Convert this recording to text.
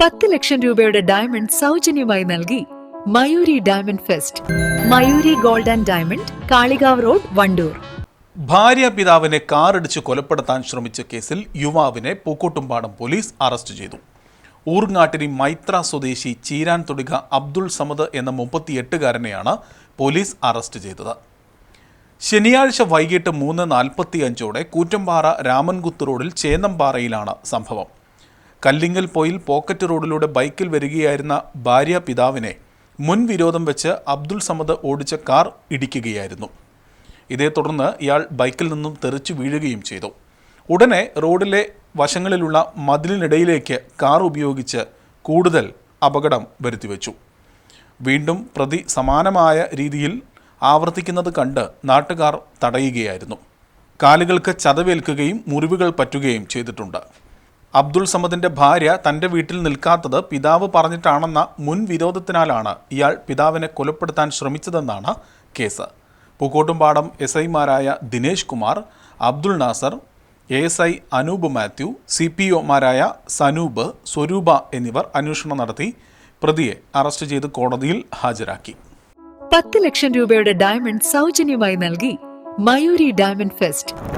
പത്ത് ലക്ഷം രൂപയുടെ ഡയമണ്ട് സൗജന്യമായി നൽകി Mayuri diamond fest Mayuri gold and diamond Kalikavu road Wandoor. ഭാര്യ പിതാവിനെ കാറിടിച്ച് കൊലപ്പെടുത്താൻ ശ്രമിച്ച കേസിൽ യുവാവിനെ പൂക്കോട്ടുംപാടം പോലീസ് അറസ്റ്റ് ചെയ്തു. ഊർങ്ങാട്ടിരി മൈത്ര സ്വദേശി ചീരാൻ തുടിക അബ്ദുൾ സമദ് എന്ന മുപ്പത്തിയെട്ടുകാരനെയാണ് പോലീസ് അറസ്റ്റ് ചെയ്തത്. ശനിയാഴ്ച വൈകിട്ട് മൂന്ന് നാൽപ്പത്തിയഞ്ചോടെ കൂറ്റമ്പാറ രാമൻകുത്ത് റോഡിൽ ചേന്നമ്പാറയിലാണ് സംഭവം. കല്ലിങ്ങൽ പോയിൽ പോക്കറ്റ് റോഡിലൂടെ ബൈക്കിൽ വരികയായിരുന്ന ഭാര്യ പിതാവിനെ മുൻവിരോധം വെച്ച് അബ്ദുൾ സമദ് ഓടിച്ച കാർ ഇടിക്കുകയായിരുന്നു. ഇതേ തുടർന്ന് ഇയാൾ ബൈക്കിൽ നിന്നും തെറിച്ചു വീഴുകയും ചെയ്തു. ഉടനെ റോഡിലെ വശങ്ങളിലുള്ള മതിലിനിടയിലേക്ക് കാർ ഉപയോഗിച്ച് കൂടുതൽ അപകടം വരുത്തിവെച്ചു. വീണ്ടും പ്രതി സമാനമായ രീതിയിൽ ആവർത്തിക്കുന്നത് കണ്ട് നാട്ടുകാർ തടയുകയായിരുന്നു. കാലുകൾക്ക് ചതവേൽക്കുകയും മുറിവുകൾ പറ്റുകയും ചെയ്തിട്ടുണ്ട്. അബ്ദുൾ സമദിന്റെ ഭാര്യ തന്റെ വീട്ടിൽ നിൽക്കാത്തത് പിതാവ് പറഞ്ഞിട്ടാണെന്ന മുൻ വിരോധത്തിനാലാണ് ഇയാൾ പിതാവിനെ കൊലപ്പെടുത്താൻ ശ്രമിച്ചതെന്നാണ് കേസ്. പൂക്കോട്ടുംപാടം എസ് ഐമാരായ Dinesh Kumar Abdul Nasar A S I Anoop Mathew C P ഒമാരായ Sanoop സ്വരൂപ എന്നിവർ അന്വേഷണം നടത്തി പ്രതിയെ അറസ്റ്റ് ചെയ്ത് കോടതിയിൽ ഹാജരാക്കി. പത്ത് ലക്ഷം രൂപയുടെ ഡയമണ്ട് സൗജന്യമായി നൽകി മയൂരി ഡയമണ്ട് ഫെസ്റ്റ്.